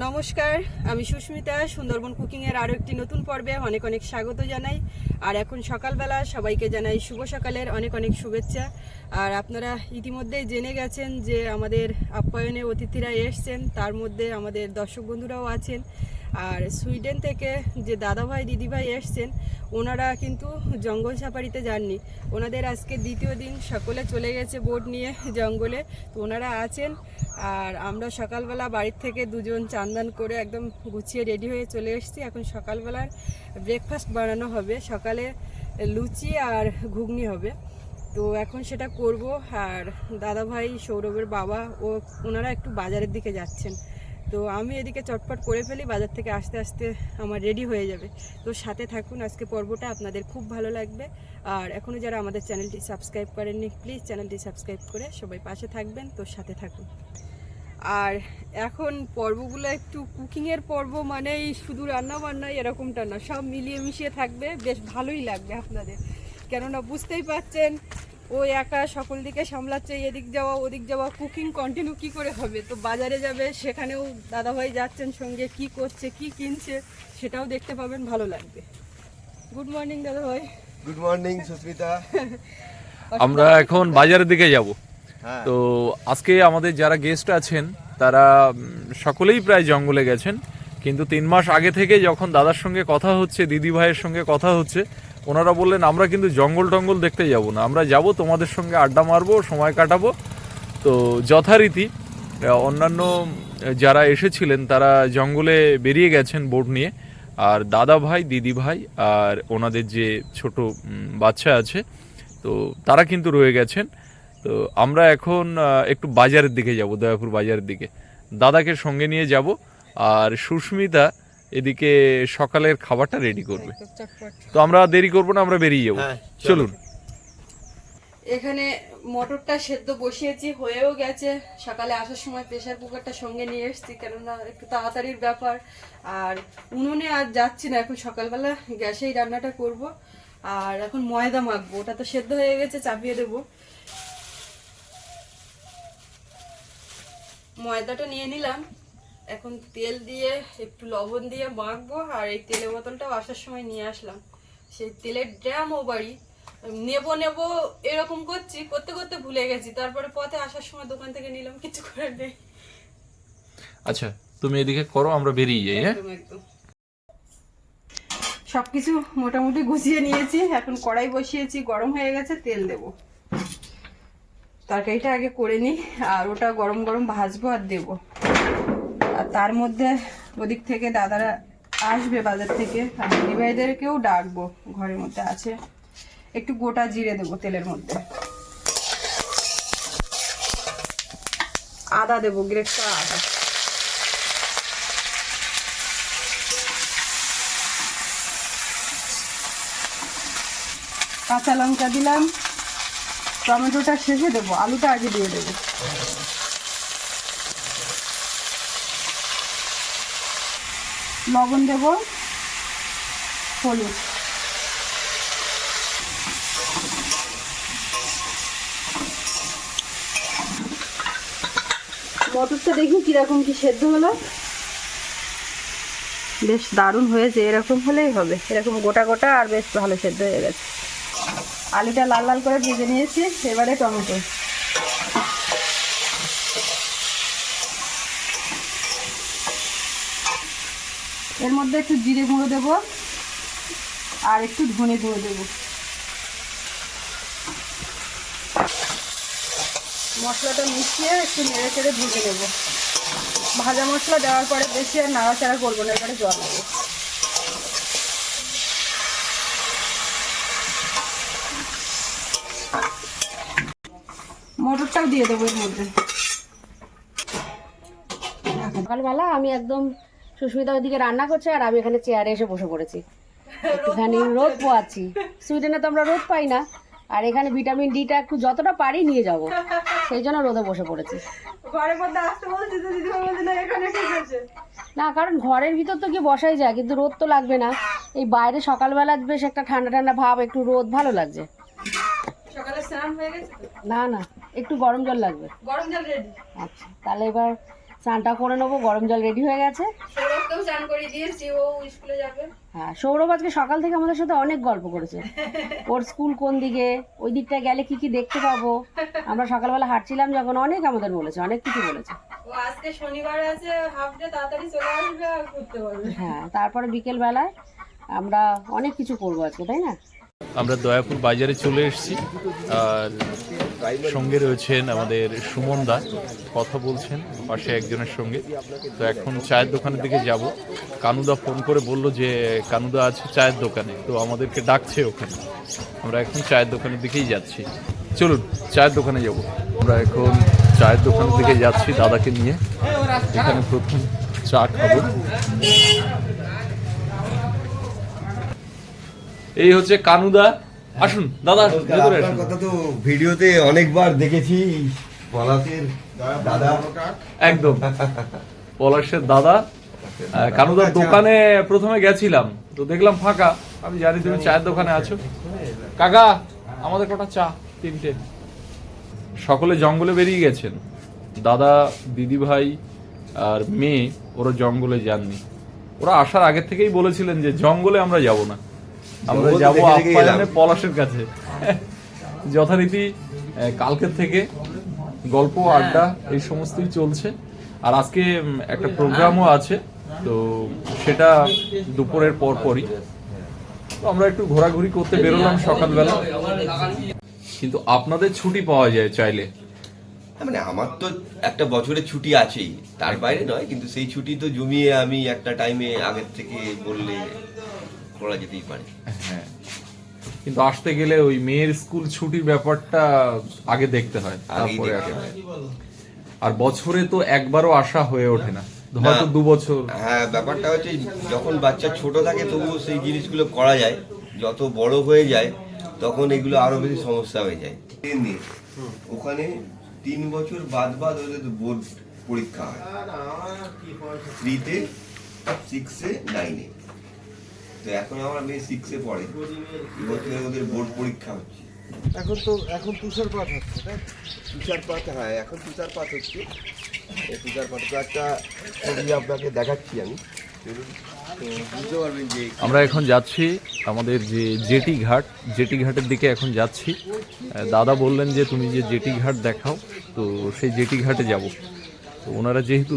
নমস্কার, আমি সুস্মিতা, সুন্দরবন কুকিংয়ের আরও একটি নতুন পর্বে অনেক অনেক স্বাগত জানাই। আর এখন সকালবেলা সবাইকে জানাই শুভ সকালের অনেক অনেক শুভেচ্ছা। আর আপনারা ইতিমধ্যেই জেনে গেছেন যে আমাদের আপ্যায়নে অতিথিরা এসছেন, তার মধ্যে আমাদের দর্শক বন্ধুরাও আছেন। আর সুইডেন থেকে যে দাদাভাই, দিদিভাই এসছেন, ওনারা কিন্তু জঙ্গল সাফারিতে যাননি। ওনাদের আজকে দ্বিতীয় দিন সকলে চলে গেছে বোট নিয়ে জঙ্গলে। তো ওনারা আছেন আর আমরা সকালবেলা বাড়ির থেকে দুজন চান্দান করে একদম গুছিয়ে রেডি হয়ে চলে এসেছি। এখন সকালবেলার ব্রেকফাস্ট বানানো হবে। সকালে লুচি আর ঘুগনি হবে। তো এখন সেটা করব। আর দাদাভাই, সৌরভের বাবা ও ওনারা একটু বাজারের দিকে যাচ্ছেন। তো আমি এদিকে চটপট করে ফেলি, বাজার থেকে আস্তে আস্তে আমার রেডি হয়ে যাবে। তো সাথে থাকুন, আজকে পর্বটা আপনাদের খুব ভালো লাগবে। আর এখনও যারা আমাদের চ্যানেলটি সাবস্ক্রাইব করেননি প্লিজ চ্যানেলটি সাবস্ক্রাইব করে সবাই পাশে থাকবেন, তো সাথে থাকুন। আর এখন পর্বগুলো একটু কুকিংয়ের পর্ব মানেই শুধু রান্না বান্না এরকমটা না, সব মিলিয়ে মিশিয়ে থাকবে। বেশ ভালোই লাগবে আপনাদের। কেননা বুঝতেই পাচ্ছেন ও একা সকল দিকে সামলাচ্ছে এদিক যাওয়া ওদিক যাওয়া কুকিং কন্টিনিউ কি করে হবে? তো বাজারে যাবে সেখানেও দাদাভাই যাচ্ছেন সঙ্গে কি করছে কি কিনছে সেটাও দেখতে পাবেন ভালো লাগবে। গুড মর্নিং দাদাভাই। Good morning Susmita. আমরা এখন বাজারের দিকে যাব। হ্যাঁ। তো আজকে আমাদের যারা গেস্ট আছেন তারা সকলেই প্রায় জঙ্গলে গেছেন। কিন্তু তিন মাস আগে থেকে যখন দাদার সঙ্গে কথা হচ্ছে দিদি ভাইয়ের সঙ্গে কথা হচ্ছে ওনারা বললেন, আমরা কিন্তু জঙ্গল টঙ্গল দেখতে যাব না। আমরা যাব, তোমাদের সঙ্গে আড্ডা মারবো, সময় কাটাবো। তো যথারীতি অন্যান্য যারা এসেছিলেন, তারা জঙ্গলে বেরিয়ে গেছেন বোট নিয়ে। আর দাদা ভাই, দিদি ভাই আর ওনাদের যে ছোট বাচ্চা আছে, তো তারা কিন্তু রয়ে গেছেন। তো আমরা এখন একটু বাজারের দিকে যাব, দয়াপুর বাজারের দিকে। দাদাকে সঙ্গে নিয়ে যাব। আর সুস্মিতা এদিকে সকালের খাবারটা রেডি করবে। তো আমরা দেরি করব না আমরা বেরিয়ে যাব। হ্যাঁ, চলুন। এখানে মটরটা সেদ্ধ বসিয়েছি হয়েও গেছে। সকালে আসার সময় প্রেসার কুকারটা সঙ্গে নিয়ে এসেছি কেননা একটু তাড়াতাড়ির ব্যাপার। আর উনুনে আর যাচ্ছি না এখন সকালবেলা গ্যাসেই রান্নাটা করব। আর এখন ময়দা মাখবো ওটা তো সেদ্ধ হয়ে গেছে চাপিয়ে দেবো। ময়দাটা নিয়ে নিলাম। এখন তেল দিয়ে একটু লবণ দিয়ে মাখবো আর এই তেলের বোতলটাও আসার সময় নিয়ে আসলাম। সেই তেলের ড্রাম ও বাড়ি। নেব নেব এরকম করছি করতে করতে ভুলে গেছি। তারপরে পথে আসার সময় দোকান থেকে নিলাম কিছু করার নেই। আচ্ছা তুমি এদিকে করো আমরা বেরিয়ে যাই হ্যাঁ? একদম একদম। সবকিছু মোটামুটি গুছিয়ে নিয়েছি। এখন কড়াই বসিয়েছি গরম হয়ে গেছে তেল দেব। তরকারিটা আগে করে নিই আর ওটা গরম গরম ভাজবো আর দেব। তার মধ্যে ওদিক থেকে দাদারা আসবে বাজার থেকে। আর দিদিভাইদেরকেও ডাকবো, ঘরের মধ্যে আছে। একটু গোটা জিরে দেবো তেলের মধ্যে। আদা দেবো, গ্রেটটা আদা। কাঁচা লঙ্কা দিলাম। টমেটোটা শেষে দেবো, আলুটা আগে দিয়ে দেবো। লবণ দেবো, হলুদ। মটরটা দেখি কীরকম কি সেদ্ধ হলো? বেশ দারুণ হয়েছে, এরকম হলেই হবে। এরকম গোটা গোটা আর বেশ ভালো সেদ্ধ হয়ে গেছে। আলুটা লাল লাল করে ভেজে নিয়েছি, এবারে টমেটো। এর মধ্যে একটু জিরে গুঁড়ো দেবো আর একটু ধনে গুঁড়ো দেবো। মশলাটা মিশিয়ে একটু নেড়ে চেড়ে ভেজে নেব। ভাজা মশলা দেওয়ার পরে বেশি আর নাড়াচাড়া করব না, এবারে জল দেবো। মটরটাও দিয়ে দেবো এর মধ্যে। সকালবেলা আমি একদম সুস্মিতা ওইদিকে রান্না করছে আর আমি এখানে চেয়ারে এসে বসে পড়েছি। একটুখানি রোদ পোয়াচ্ছি সুইডেনে তো আমরা রোদ পাই না। আর এখানে ভিটামিন ডিটা একটু যতটা পারি নিয়ে যাব। সেই জন্য রোদে বসে পড়েছি। ঘরের মধ্যে আসতে বলছি তো না এখানে ঠিক আছে। না কারণ ঘরের ভিতর তো গিয়ে বসাই যায় কিন্তু রোদ তো লাগবে না। এই বাইরে সকালবেলা বেশ একটা ঠান্ডা ঠান্ডা ভাব একটু রোদ ভালো লাগছে। সকালে স্নান হয়ে গেছে না না একটু গরম জল লাগবে। গরম জল রেডি আচ্ছা তাহলে এবার স্নানটা করে নেব গরম জল রেডি হয়ে গেছে। সৌরভকেও করে দিয়েছি ও স্কুলে যাবে। হ্যাঁ সৌরভ আজকে সকাল থেকে আমাদের সাথে অনেক গল্প করেছে। ওর স্কুল কোন দিকে ওই দিকটা গেলে কি কি দেখতে পাবো? আমরা সকালবেলা হাঁটছিলাম যখন অনেক আমাদের বলেছে অনেক কিছু বলেছে। ও আজকে শনিবার আছে হাফ ডে তাড়াতাড়ি চলে আসবে আর ঘুরতে পারবে হ্যাঁ তারপরে বিকেল বেলায় আমরা অনেক কিছু করব আজকে তাই না? আমরা দয়াপুর বাজারে চলে এসেছি। আর সঙ্গে রয়েছেন আমাদের সুমন দা। কথা বলছেন পাশে একজনের সঙ্গে। তো এখন চায়ের দোকানের দিকে যাব। কানুদা ফোন করে বলল যে, কানুদা আছে চায়ের দোকানে। তো আমাদেরকে ডাকছে ওখানে। আমরা এখন চায়ের দোকানের দিকেই যাচ্ছি। চলুন, চায়ের দোকানে যাব। আমরা এখন চায়ের দোকানের দিকে যাচ্ছি দাদাকে নিয়ে। এখানে প্রথম চা খাব। এই হচ্ছে কানুদা। আসুন দাদা আপনার কথা তো ভিডিওতে অনেকবার দেখেছি পলাশের দাদা। একদম। পলাশের দাদা। কানুদার দোকানে প্রথমে গেছিলাম তো দেখলাম ফাঁকা। আমি জানি তুমি চায়ের দোকানে আছো। কাকা আমাদের কটা চা? তিনটে। সকলে জঙ্গলে বেরিয়ে গেছেন। দাদা দিদি ভাই আর মেয়ে ওরা জঙ্গলে যাননি। ওরা আসার আগে থেকেই বলেছিলেন যে জঙ্গলে আমরা যাব না। আমরা যাব গেলাম। পলাশের কাছে। যথারীতি কালকের থেকে গল্প আড্ডা এই সমস্তই চলছে। আর আজকে একটা প্রোগ্রামও আছে তো সেটা দুপুরের পর পরই। তো আমরা একটু ঘোরাঘুরি করতে বেরোলাম সকালবেলা। কিন্তু আপনাদের ছুটি পাওয়া যায় চাইলে। হ্যাঁ, মানে আমার তো একটা বছরের ছুটি আছেই তার বাইরে নয় কিন্তু সেই ছুটি তো জমিয়ে আমি একটা টাইমে আগের থেকে বললে করা যেতেই পারে। হ্যাঁ। কিন্তু আসতে গেলে ওই মেয়ের স্কুল ছুটির ব্যাপারটা আগে দেখতে হয় তারপরে আর বছরে তো একবারও আসা হয়ে ওঠে না। হয়তো দু বছর। হ্যাঁ ব্যাপারটা হচ্ছে যখন বাচ্চা ছোট থাকে তবুও সেই জিনিসগুলো করা যায়। যত বড় হয়ে যায় তখন এগুলো আরও বেশি সমস্যা হয়ে যায়। ওখানে তিন বছর বাদ বাদ ওদের বোর্ড পরীক্ষা হয়। থ্রিতে সিক্সে নাইনে তো এখন আমার মেয়ে সিক্সে পড়ে। এবছরে ওদের বোর্ড পরীক্ষা হচ্ছে। এখন তো এখন তুষারপাত হচ্ছে তাই? তুষারপাত হ্যাঁ এখন তুষারপাত হচ্ছে। তুষারপাত তো একটা ছবি আপনাকে দেখাচ্ছি আমি। আমরা এখন যাচ্ছি আমাদের যে জেটি ঘাট। জেটি ঘাটের দিকে এখন যাচ্ছি। দাদা বললেন যে তুমি যে জেটি ঘাট দেখাও তো সেই জেটি ঘাটে যাব। তো ওনারা যেহেতু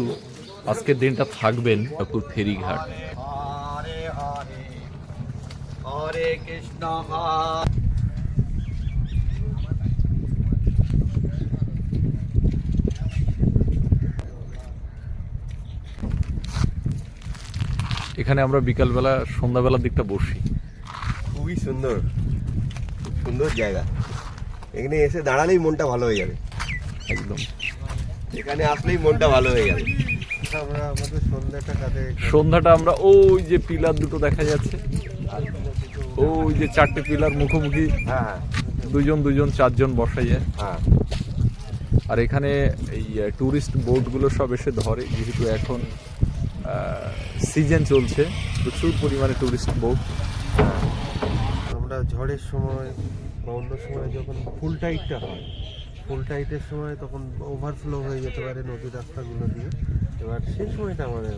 আজকের দিনটা থাকবেন ঠাকুর ফেরি ঘাট। হরে হরে হরে কৃষ্ণ হরে। এখানে আমরা বিকালবেলা সন্ধ্যাবেলার দিকটা বসি। খুবই সুন্দর। খুব সুন্দর জায়গা। এখানে এসে দাঁড়ালেই মনটা ভালো হয়ে যাবে। একদম। এখানে আসলেই মনটা ভালো হয়ে যাবে। আমরা আমাদের সন্ধ্যাটা সন্ধ্যাটা আমরা ওই যে পিলার দুটো দেখা যাচ্ছে। ওই যে চারটে পিলার মুখোমুখি। হ্যাঁ। দুজন দুজন চারজন বসা যায় হ্যাঁ। আর এখানে এই ট্যুরিস্ট বোটগুলো সব এসে ধরে যেহেতু এখন সিজন চলছে প্রচুর পরিমাণে ট্যুরিস্ট বোট আমরা ঝড়ের সময় বা অন্য সময় যখন ফুল টাইটটা হয় ফুল টাইটের সময় তখন ওভারফ্লো হয়ে যেতে পারে নদীর রাস্তাগুলো দিয়ে। এবার সেই সময়টা আমাদের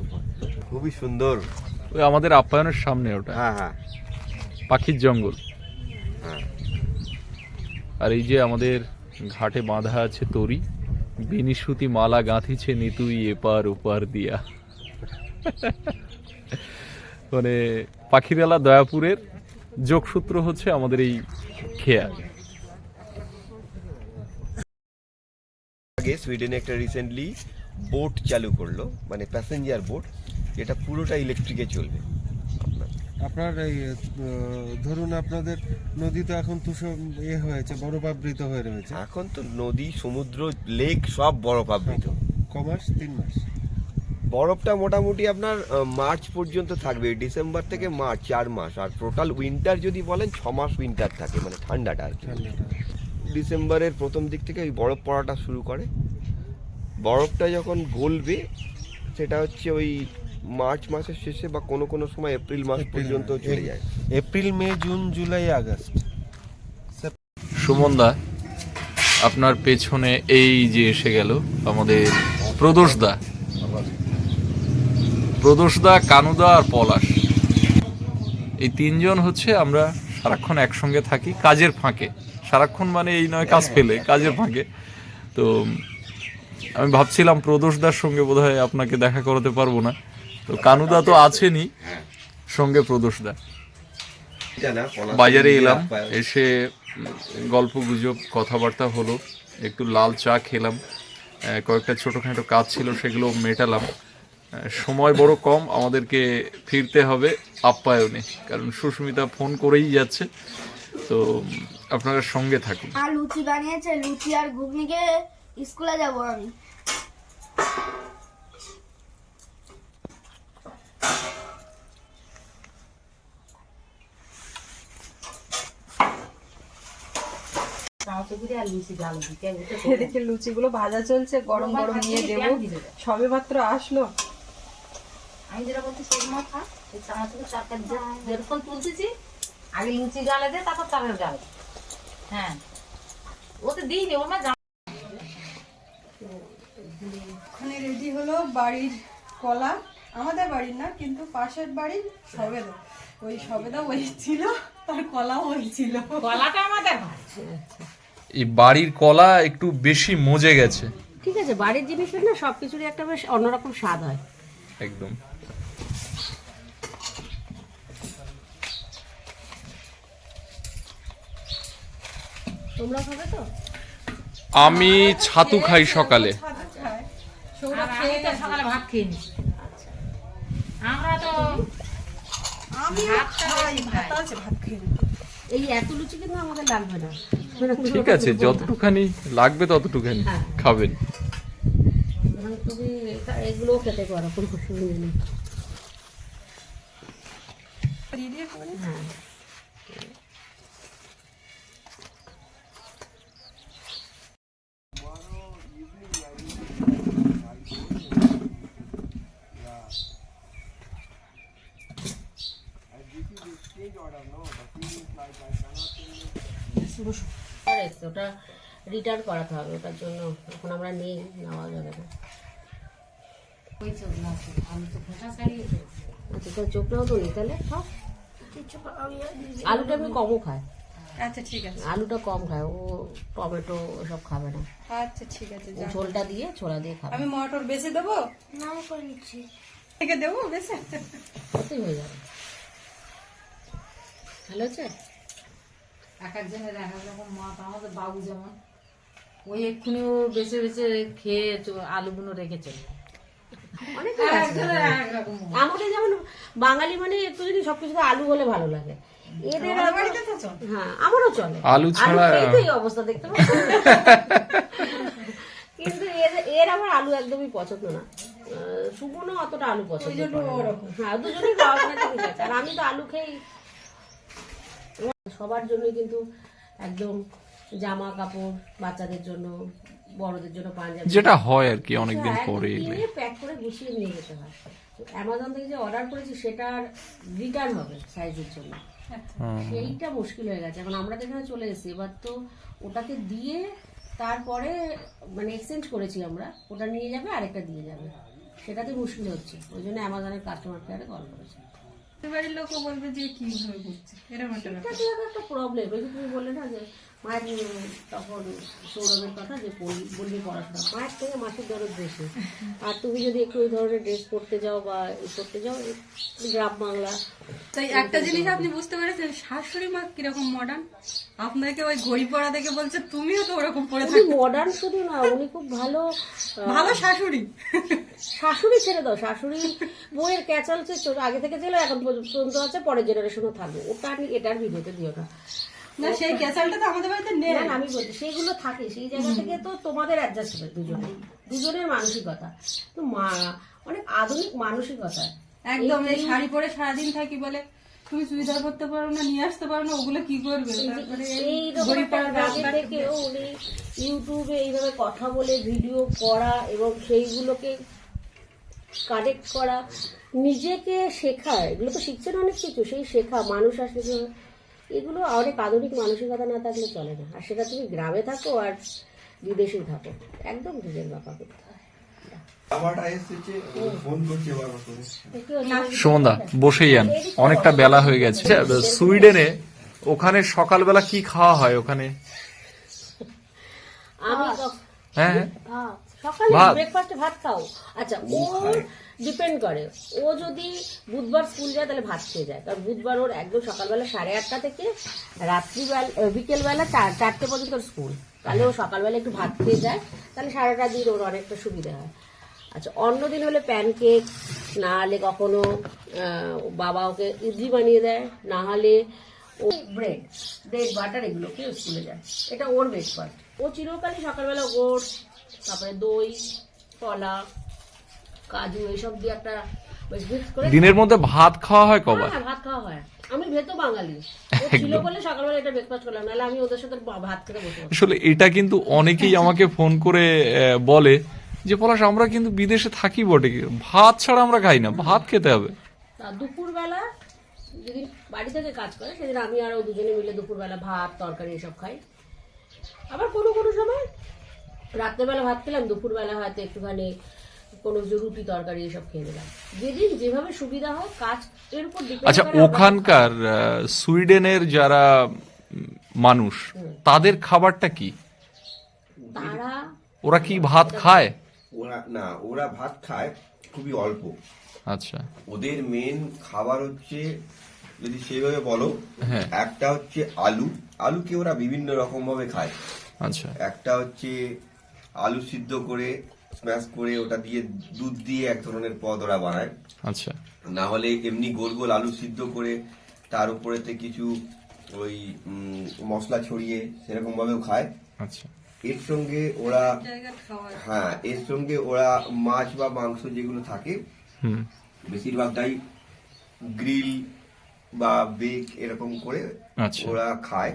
খুবই সুন্দর। ওই আমাদের আপ্যায়নের সামনে ওটা। হ্যাঁ হ্যাঁ। পাখির জঙ্গল। হ্যাঁ। আর এই যে আমাদের ঘাটে বাঁধা আছে তরি বিনিশুতি মালা গাঁথিছে নিতুই এপার ওপার দিয়া। মানে পাখিরালা দয়াপুরের যোগসূত্র হচ্ছে আমাদের এই খেয়া আগে সুইডেনে একটা রিসেন্টলি বোট চালু করল মানে প্যাসেঞ্জার বোট যেটা পুরোটা ইলেকট্রিকে চলবে। আপনার এই ধরুন আপনাদের নদী তো এখন তুষো এ হয়েছে বরফাবৃত হয়ে রয়েছে। এখন তো নদী সমুদ্র লেক সব বরফ আবৃত ক মাস তিন মাস। বরফটা মোটামুটি আপনার মার্চ পর্যন্ত থাকবে ডিসেম্বর থেকে মার্চ চার মাস। আর টোটাল উইন্টার যদি বলেন ছ মাস উইন্টার থাকে মানে ঠান্ডাটা আর কি। ডিসেম্বরের প্রথম দিক থেকে ওই বরফ পড়াটা শুরু করে। বরফটা যখন গলবে সেটা হচ্ছে ওই মার্চ মাসের শেষে বা কোনো কোনো সময় এপ্রিল মাস পর্যন্ত চলে যায়। April May June July August. সুমনদা আপনার পেছনে এই যে এসে গেল আমাদের প্রদোষদা প্রদোষদা কানুদা আর পলাশ। এই তিনজন হচ্ছে আমরা সারাক্ষণ একসঙ্গে থাকি কাজের ফাঁকে। সারাক্ষণ মানে এই নয় কাজ পেলে কাজের ফাঁকে। তো আমি ভাবছিলাম প্রদোষদার সঙ্গে বোধহয় আপনাকে দেখা করাতে পারব না। তো কানুদা তো আছেনই। সঙ্গে প্রদোষদা বাজারে এলাম, এসে গল্প গুজব, কথাবার্তা হলো, একটু লাল চা খেলাম কয়েকটা ছোটোখাটো কাজ ছিল, সেগুলো মেটালাম। সময় বড় কম, আমাদেরকে ফিরতে হবে আপ্যায়নে, কারণ সুস্মিতা ফোন করেই যাচ্ছে। তো আপনারা সঙ্গে থাকুন। আর লুচি বানিয়েছে, লুচি আর ঘুগনিকে স্কুলে যাব আমি। এদিকে লুচিগুলো ভাজা চলছে গরম গরম নিয়ে দেবো। সবে মাত্র আসলো। আমি যেটা বলছি থেকে যেরকম তুলতেছি আগে লুচি গালে দে তারপর চালের গালে হ্যাঁ। ওতে দিই নি ওর মা ওখানে রেডি হলো বাড়ির কলা। আমাদের বাড়ির না কিন্তু পাশের বাড়ির সবেদা। ওই সবেদা ওই ছিল। তার কলাও ওই ছিল আমাদের এই বাড়ির কলা একটু বেশি মজে গেছে। ঠিক আছে বাড়ির জিনিসের না সব কিছুরই একটা বেশ অন্যরকম স্বাদ হয়। একদম। তোমরা খাবে তো? আমি ছাতু খাই সকালে। সৌরভ খেয়ে গেছে। সকালে ভাত খেয়ে নিচ্ছি আমরা তো আমিও খাই ভাত আছে ভাত। এই এত লুচি কিন্তু আমাদের লাগবে না। ঠিক আছে যতটুখানি লাগবে ততটুখানি হ্যাঁ। খাবেন। তুমি এগুলোও খেতে পারো কোনো অসুবিধা নেই আর এসছে, ওটা রিটার্ন করাতে হবে ওটার জন্য এখন আমরা নেই নেওয়া যাবে না। আচ্ছা তাহলে চোখটাও তো নেই তাহলে খাও। আলুটা আমি কমও খায় আচ্ছা ঠিক আছে। আলুটা কম খায় ও টমেটো খাবে না। আচ্ছা ঠিক আছে ঝোলটা দিয়ে ছোলা দিয়ে খাবে। আমি মটর বেছে দেবো? না করে নিচ্ছি। থেকে দেবো বেছে? কতই হয়ে যাবে। ভালো আছে এক একজনের এক এক রকম মত আমাদের বাবু যেমন ওই এক্ষুনি ও বেছে বেছে খেয়ে চ- আলুগুলো রেখেছে অনেক আছে। আমাদের যেমন বাঙালি মানে একটু যদি সবকিছুতে আলু হলে ভালো লাগে। এদের হ্যাঁ আমারও চলে। আলু ছাড়া- এই অবস্থা দেখতে কিন্তু এর আমার আলু একদমই পছন্দ না। অতটা আলু পছন্দ হ্যাঁ দুজনেই খাওয়া ঠিক আছে আর আমি তো আলু খেয়ে সবার জন্যই কিন্তু একদম জামা কাপড় বাচ্চাদের জন্য বড়দের জন্য পাঞ্জাবি। যেটা হয় আর কি অনেকদিন পরে এলে। প্যাক করে গুছিয়ে নিয়ে যেতে হয়। অ্যামাজন থেকে যে অর্ডার করেছি সেটার রিটার্ন হবে সাইজের জন্য। সেইটা মুশকিল হয়ে গেছে। এখন আমরা যেখানে চলে এসেছি এবার তো ওটাকে দিয়ে তারপরে মানে এক্সচেঞ্জ করেছি আমরা। ওটা নিয়ে যাবে আরেকটা দিয়ে যাবে। সেটাতে মুশকিল হচ্ছে। ওই জন্য অ্যামাজনের কাস্টমার কেয়ারে কল করেছি। বাড়ির লোকও বলবে যে কি ভাবে ঘুরছে এরকম একটা প্রবলেম তুমি বলে না যে মায়ের তখন সৌরভের কথা যে পড়ি- বলবি পড়াশোনা। মায়ের থেকে মাসের দরদ বেশি। আর তুমি যদি একটু ওই ধরনের ড্রেস পরতে যাও বা করতে যাও গ্রাম বাংলা। তাই একটা জিনিস আপনি বুঝতে পেরেছেন শাশুড়ি মা কীরকম মডার্ন আপনাকে ওই ঘড়ি পড়া দেখে বলছে তুমিও তো ওরকম পরে উনি থাকো। মডার্ন শুধু না উনি খুব ভালো ভালো শাশুড়ি। শাশুড়ি ছেড়ে দাও। শাশুড়ি বইয়ের ক্যাচাল আগে থেকে ছিল এখন পর্যন্ত আছে পরের জেনারেশনও থাকবে। ওটা আমি এটার ভিডিওতে দিও না। না সেই ক্যাসালটা তো আমাদের বাড়িতে নেই। না, আমি বলছি সেইগুলো থাকে সেই জায়গা থেকে তো তোমাদের অ্যাডজাস্ট হবে দুজনে দুজনের মানসিকতা। তো মা অনেক আধুনিক মানসিকতা। একদম এই শাড়ি পরে সারাদিন থাকি বলে তুমি চুড়িদার করতে পারো না নিয়ে আসতে পারো না ওগুলো কি করবে? উনি ইউটিউবে এইভাবে কথা বলে ভিডিও করা এবং সেইগুলোকে কানেক্ট করা। নিজেকে শেখা এগুলো তো শিখছেন অনেক কিছু সেই শেখা মানুষ আসলে এগুলো অনেক আধুনিক মানসিকতা না থাকলে চলে না। আর সেটা তুমি গ্রামে থাকো আর বিদেশে থাকো। একদম নিজের ব্যাপার করতে হয়। সুমনদা বসেই যান অনেকটা বেলা হয়ে গেছে। আচ্ছা, সুইডেনে ওখানে সকালবেলা কি খাওয়া হয় ওখানে? আমি হ্যাঁ হ্যাঁ। সকালে ব্রেকফাস্টে ভাত খাও। আচ্ছা ও ডিপেন্ড করে। ও যদি বুধবার স্কুল যায় তাহলে ভাত খেয়ে যায়। কারণ বুধবার ওর একদম সকালবেলা সাড়ে আটটা থেকে রাত্রিবেলা বিকেলবেলা চার চারটে পর্যন্ত স্কুল তাহলে ও সকালবেলা একটু ভাত খেয়ে যায়। তাহলে সারাটা দিন ওর অনেকটা সুবিধা হয়। আচ্ছা অন্য দিন হলে প্যানকেক না হলে কখনো বাবা ওকে ইডলি বানিয়ে দেয়। না হলে ও ব্রেড ব্রেড বাটার এগুলো খেয়ে স্কুলে যায়। এটা ওর ব্রেকফাস্ট ও চিরকালই সকালবেলা ওট তারপরে দই কলা কাজু এইসব দিয়ে একটা বেশ mix করে দিনের মধ্যে ভাত খাওয়া হয় কবার? হ্যাঁ ভাত খাওয়া হয়। আমি ভেতো বাঙালি। ছিল বলে সকালবেলা এটা ব্রেকফাস্ট করলাম নাহলে আমি ওদের সাথে ভাত খেতে বসে আসলে এটা কিন্তু অনেকেই আমাকে ফোন করে বলে যে পলাশ আমরা কিন্তু বিদেশে থাকি বটে। ভাত ছাড়া আমরা খাই না ভাত খেতে হবে। তা দুপুরবেলা যদি বাড়ি থেকে কাজ করে সেদিন আমি আর ও দুজনে মিলে দুপুরবেলা ভাত তরকারি এসব খাই। আবার কোনো কোনো সময় রাত্রেবেলা ভাত খেলাম দুপুরবেলা হয়তো একটুখানি কোনো যে রুটি তরকারি এসব খেয়ে নিলাম। যেদিন যেভাবে সুবিধা হয় কাজ এর উপর আচ্ছা ওখানকার সুইডেনের যারা মানুষ তাদের খাবারটা কি? তারা ওরা কি ভাত খায়? ওরা না ওরা ভাত খায় খুবই অল্প। আচ্ছা। ওদের মেন খাবার হচ্ছে যদি সেইভাবে বলো হ্যাঁ। একটা হচ্ছে আলু। আলুকে ওরা বিভিন্ন রকম ভাবে খায়। আচ্ছা। একটা হচ্ছে আলু সিদ্ধ করে স্ম্যাশ করে ওটা দিয়ে দুধ দিয়ে এক ধরনের পদ ওরা বানায়। আচ্ছা। না হলে এমনি গোল গোল আলু সিদ্ধ করে তার উপরেতে কিছু ওই মশলা ছড়িয়ে সেরকম ভাবেও খায়। আচ্ছা। এর সঙ্গে ওরা হ্যাঁ এর সঙ্গে ওরা মাছ বা মাংস যেগুলো থাকে বেশিরভাগটাই গ্রিল বা বেক এরকম করে আচ্ছা। ওরা খায়।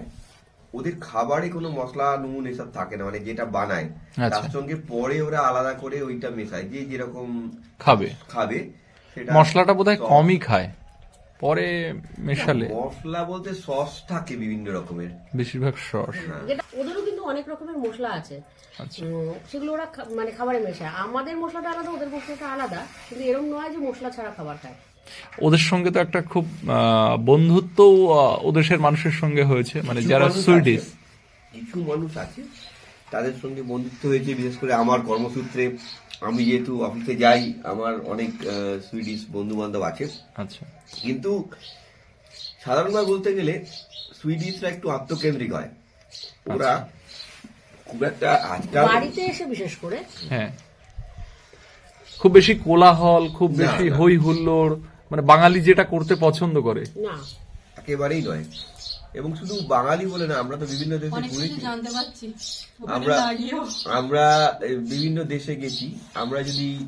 ওদের খাবারে কোনো মশলা নুন এসব থাকে না মানে যেটা বানায়। আচ্ছা। তার সঙ্গে পরে ওরা আলাদা করে ওইটা মেশায় যে যেরকম খাবে। খাবে সেটা মশলাটা বোধহয় কমই খায়। পরে মেশালে মশলা বলতে সস থাকে বিভিন্ন রকমের। বেশিরভাগ সস। যেটা ওদেরও কিন্তু অনেক রকমের মশলা আছে। আচ্ছা। সেগুলো ওরা মানে খাবারে মেশায়। আমাদের মশলাটা আলাদা ওদের মশলাটা আলাদা। কিন্তু এরকম নয় যে মশলা ছাড়া খাবার খায়। ওদের সঙ্গে তো একটা খুব বন্ধুত্ব ও দেশের মানুষের সঙ্গে হয়েছে মানে যারা সুইডিশ। কিছু মানুষ আছে তাদের সঙ্গে বন্ধুত্ব হয়েছে বিশেষ করে আমার কর্মসূত্রে। আমি যেহেতু অফিসে যাই আমার অনেক সুইডিশ বন্ধু বান্ধব আছে। আচ্ছা। কিন্তু সাধারণভাবে বলতে গেলে সুইডিশরা একটু আত্মকেন্দ্রিক হয়। ওরা খুব একটা আজকাল বাড়িতে এসে বিশেষ করে? হ্যাঁ। খুব বেশি কোলাহল খুব বেশি হই হুল্লোড় মানে বাঙালি যেটা করতে পছন্দ করে। না। একেবারেই নয়। এবং শুধু বাঙালি বলে না আমরা তো বিভিন্ন দেশে ঘুরেছি। আমরা আমরা বিভিন্ন দেশে গেছি। আমরা যদি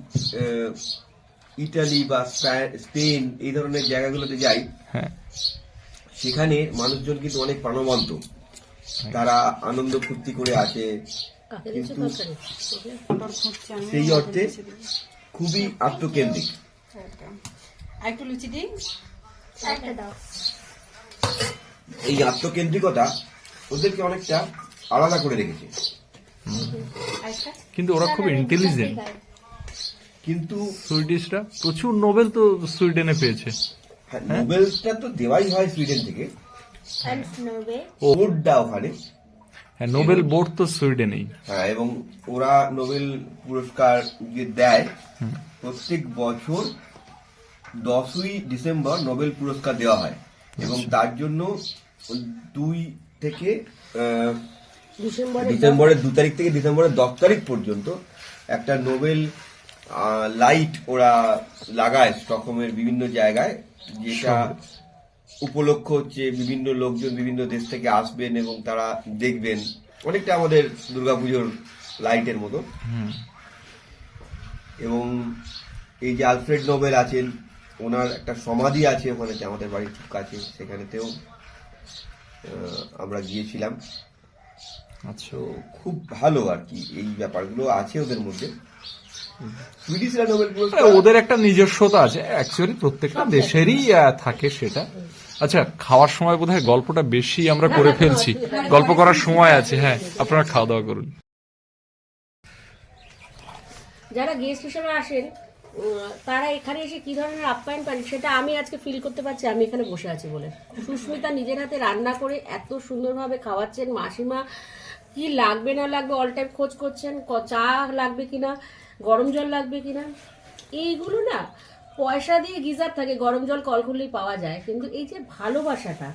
ইটালি বা স্পা- স্পেন এই ধরনের জায়গাগুলোতে যাই হ্যাঁ। সেখানে মানুষজন কিন্তু অনেক প্রাণবন্ত। তারা আনন্দ ফুর্তি করে দিচ্ছে কিন্তু সেই অর্থে খুবই আত্মকেন্দ্রিক। আর একটু লুচি দিই? একটা দাও। এই আত্মকেন্দ্রিকতা ওদেরকে অনেকটা আলাদা করে রেখেছে। কিন্তু ওরা খুব ইন্টেলিজেন্ট কিন্তু সুইডিশরা প্রচুর নোবেল তো সুইডেনে পেয়েছে। হ্যাঁ, নোবেলটা তো দেওয়াই হয় সুইডেন থেকে। অ্যান্ড স্নোবে বোর্ডটা ওখানে। হ্যাঁ নোবেল বোর্ড তো সুইডেনেই। হ্যাঁ এবং ওরা নোবেল পুরস্কার যে দেয় প্রত্যেক বছর দশই ডিসেম্বর নোবেল পুরস্কার দেওয়া হয়। এবং তার জন্য দুই থেকে ডিসেম্বরের দু তারিখ থেকে ডিসেম্বরের দশ তারিখ পর্যন্ত একটা নোবেল লাইট ওরা লাগায় স্টকহোমের বিভিন্ন জায়গায় যেটা উপলক্ষ হচ্ছে বিভিন্ন লোকজন বিভিন্ন দেশ থেকে আসবেন এবং তারা দেখবেন। অনেকটা আমাদের দুর্গাপুজোর লাইটের মতো। এবং এই যে আলফ্রেড নোবেল আছেন ওনার একটা সমাধি আছে ওখানে আমাদের বাড়ির খুব কাছে সেখানেতেও আমরা গিয়েছিলাম। আচ্ছা। তো খুব ভালো আর কি এই ব্যাপারগুলো আছে ওদের মধ্যে। সুইডিশরা নোবেল পুরস্কার ওদের একটা নিজস্বতা আছে। অ্যাকচুয়ালি প্রত্যেকটা দেশেরই থাকে সেটা। আচ্ছা খাওয়ার সময় বোধহয় গল্পটা বেশি আমরা করে ফেলছি। গল্প করার সময় আছে হ্যাঁ। আপনারা খাওয়া দাওয়া করুন। যারা গেস্ট হিসেবে আসেন তারা এখানে এসে কি ধরনের আপ্যায়ন পান সেটা আমি আজকে ফিল করতে পারছি, আমি এখানে বসে আছি বলে। সুস্মিতা নিজের হাতে রান্না করে এত সুন্দরভাবে খাওয়াচ্ছেন। মাসিমা কি লাগবে না লাগবে অল টাইম খোঁজ করছেন, ক- চা লাগবে কিনা, গরম জল লাগবে কিনা? এইগুলো না পয়সা দিয়ে গিজার থাকে, গরম জল কল খুললেই পাওয়া যায়। কিন্তু এই যে ভালোবাসাটা,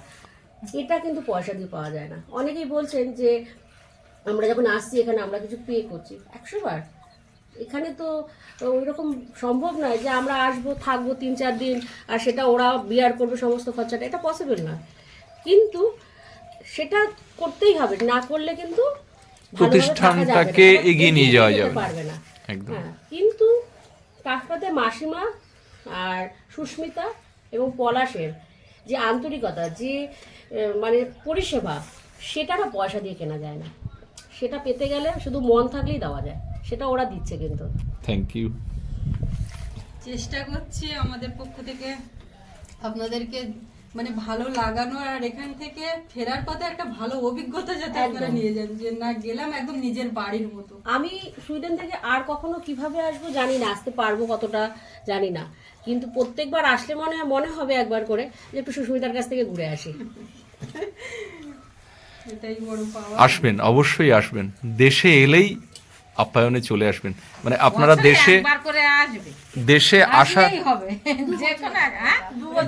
এটা কিন্তু পয়সা দিয়ে পাওয়া যায় না। অনেকেই বলছেন যে, আমরা যখন আসছি এখানে আমরা কিছু পে করছি। একশো বার। এখানে তো ওই রকম সম্ভব নয় যে আমরা আসব থাকব তিন চার দিন আর সেটা ওরা বিয়ার করবে সমস্ত খরচাটা এটা পসিবল না কিন্তু সেটা করতেই হবে না করলে কিন্তু। প্রতিষ্ঠানটাকে এগিয়ে নিয়ে যাওয়া যাবে না। পারবে না একদম হ্যাঁ কিন্তু তার সাথে মাসিমা আর সুস্মিতা এবং পলাশের যে আন্তরিকতা যে মানে পরিষেবা সেটা না পয়সা দিয়ে কেনা যায় না সেটা পেতে গেলে শুধু মন থাকলেই দেওয়া যায়। সেটা ওরা দিচ্ছে কিন্তু। থ্যাংক ইউ চেষ্টা করছি আমাদের পক্ষ থেকে আপনাদেরকে মানে ভালো লাগানো আর এখান থেকে ফেরার পথে একটা ভালো অভিজ্ঞতা যাতে আপনারা নিয়ে যান যে না গেলাম একদম নিজের বাড়ির মতো। আমি সুইডেন থেকে আর কখনো কীভাবে আসব জানি না আসতে পারব কতটা জানি না। কিন্তু প্রত্যেকবার আসলে মনে মনে হবে একবার করে যে একটু সুস্মিতার কাছ থেকে ঘুরে আসি। আসবেন অবশ্যই আসবেন। দেশে এলেই আপ্যায়নে চলে আসবেন। মানে আপনারা দেশে একবার করে আসবে। দেশে আসা হ্যাঁ?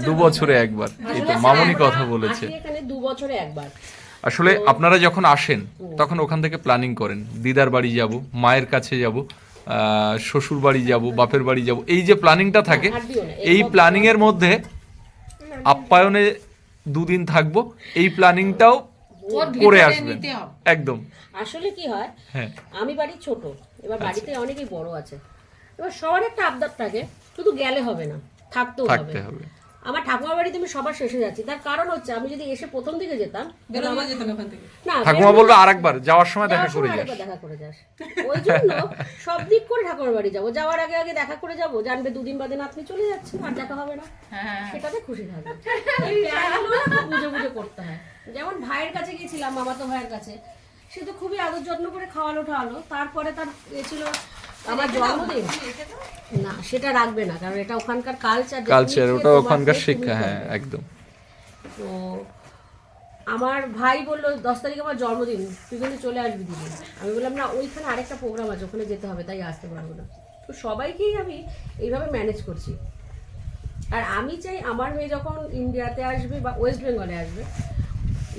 দু বছরে একবার। এই তো মামনি কথা বলেছে। দু বছরে একবার। আসলে আপনারা যখন আসেন তখন ওখান থেকে প্ল্যানিং করেন। দিদার বাড়ি যাব মায়ের কাছে যাব শ্বশুর বাড়ি যাব বাপের বাড়ি যাব। এই যে প্ল্যানিংটা থাকে এই প্ল্যানিং এর মধ্যে আপ্যায়নে দুদিন থাকব। এই প্ল্যানিংটাও করে আসবেন একদম। আসলে কি হয় হ্যাঁ। আমি বাড়ি ছোট এবার বাড়িতে অনেকেই বড় আছে। এবার সবার একটা আবদার থাকে শুধু গেলে হবে না থাকতেও হবে। থাকতে হবে। আমার ঠাকুমা বাড়িতে আমি সবার শেষে যাচ্ছি। তার কারণ হচ্ছে আমি যদি এসে প্রথম দিকে যেতাম না না ঠাকুমা বলবে আরেকবার যাওয়ার সময় দেখা যাওয়ার করে সময় যাস। দেখা করে যাস। ওই জন্য সব দিক করে ঠাকুমার বাড়ি যাব। যাওয়ার আগে আগে দেখা করে যাব। জানবে দুদিন বাদে নাতনি চলে যাচ্ছে আর দেখা হবে না। হ্যাঁ। সেটাতে খুশি থাকবে। না বুঝে বুঝে করতে হয়। যেমন ভাইয়ের কাছে গেছিলাম মামাতো ভাইয়ের কাছে। সে তো খুবই আদর যত্ন করে খাওয়ালো ঠাওয়ালো। তারপরে তার এ ছিল আমার জন্মদিন। না সেটা রাখবে না কারণ এটা ওখানকার কালচার কালচার ওটা ওখানকার শিক্ষা হ্যাঁ একদম। তো আমার ভাই বলল দশ তারিখ আমার জন্মদিন তুই কিন্তু চলে আসবি দিদি আমি বললাম না ওইখানে আরেকটা প্রোগ্রাম আছে ওখানে যেতে হবে তাই আসতে পারব না। তো সবাইকেই আমি এইভাবে ম্যানেজ করছি। আর আমি চাই আমার মেয়ে যখন ইন্ডিয়াতে আসবে বা ওয়েস্ট বেঙ্গলে আসবে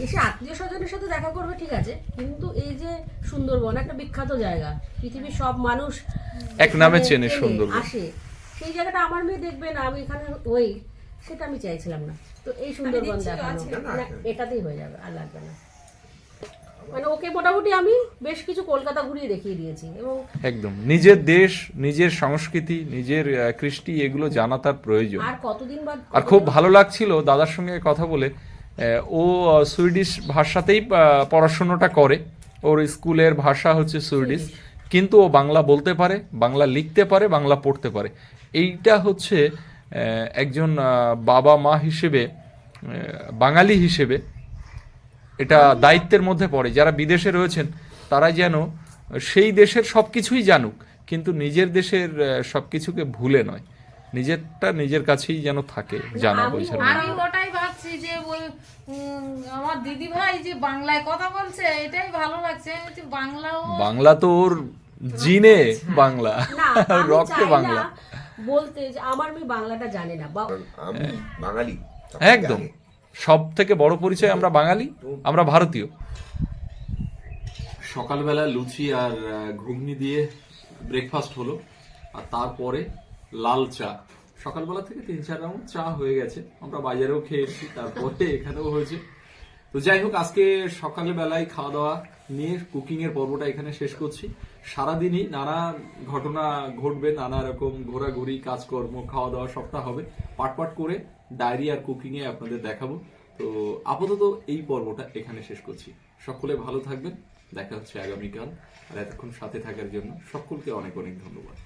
এসে আত্মীয় স্বজনের সাথে দেখা করবে ঠিক আছে। কিন্তু এই যে সুন্দরবন একটা বিখ্যাত জায়গা। পৃথিবীর সব মানুষ এক নামে চেনে সুন্দরবন। আসে। সেই জায়গাটা আমার মেয়ে দেখবে না আমি এখানে হই সেটা আমি চাইছিলাম না। তো এই সুন্দরবন দেখানো। এটাতেই হয়ে যাবে আর লাগবে না। মানে ওকে মোটামুটি আমি বেশ কিছু কলকাতা ঘুরিয়ে দেখিয়ে দিয়েছি এবং একদম। নিজের দেশ নিজের সংস্কৃতি নিজের কৃষ্টি এগুলো জানা তার প্রয়োজন। আর কতদিন বাদ আর খুব ভালো লাগছিল দাদার সঙ্গে কথা বলে। ও সুইডিশ ভাষাতেই পড়াশুনোটা করে। ওর স্কুলের ভাষা হচ্ছে সুইডিশ। কিন্তু ও বাংলা বলতে পারে বাংলা লিখতে পারে বাংলা পড়তে পারে। এইটা হচ্ছে একজন বাবা মা হিসেবে বাঙালি হিসেবে এটা দায়িত্বের মধ্যে পড়ে। যারা বিদেশে রয়েছেন তারা যেন সেই দেশের সব কিছুই জানুক কিন্তু নিজের দেশের সব কিছুকে ভুলে নয়। নিজেরটা নিজের কাছেই যেন থাকে জানা আমি ওটাই ভাবছি যে ওই আমার দিদি ভাই যে বাংলায় কথা বলছে এটাই ভালো লাগছে। আমি বাংলাও বাংলা তো ওর জিনে বাংলা রক্তে বাংলা। বলতে যে আমার মেয়ে বাংলাটা জানে না আমি বাঙালি একদম। সব থেকে বড় পরিচয় আমরা বাঙালি আমরা ভারতীয়। সকালবেলা লুচি আর ঘুগনি দিয়ে ব্রেকফাস্ট হলো আর তারপরে লাল চা। সকালবেলা থেকে তিন, চার রাউন্ড চা হয়ে গেছে। আমরা বাজারেও খেয়েছি তারপরে এখানেও হয়েছে। তো যাই হোক, আজকে সকালে বেলায় খাওয়া দাওয়া নিয়ে কুকিং এর পর্বটা এখানে শেষ করছি। সারাদিনই নানা ঘটনা ঘটবে, নানা রকম ঘোরাঘুরি, কাজকর্ম খাওয়া দাওয়া সবটা হবে। পাট পাট করে ডায়েরি আর কুকিং এ আপনাদের দেখাবো। তো আপাতত এই পর্বটা এখানে শেষ করছি। সকলে ভালো থাকবেন। দেখা হচ্ছে আগামীকাল। আর এতক্ষণ সাথে থাকার জন্য সকলকে অনেক অনেক ধন্যবাদ।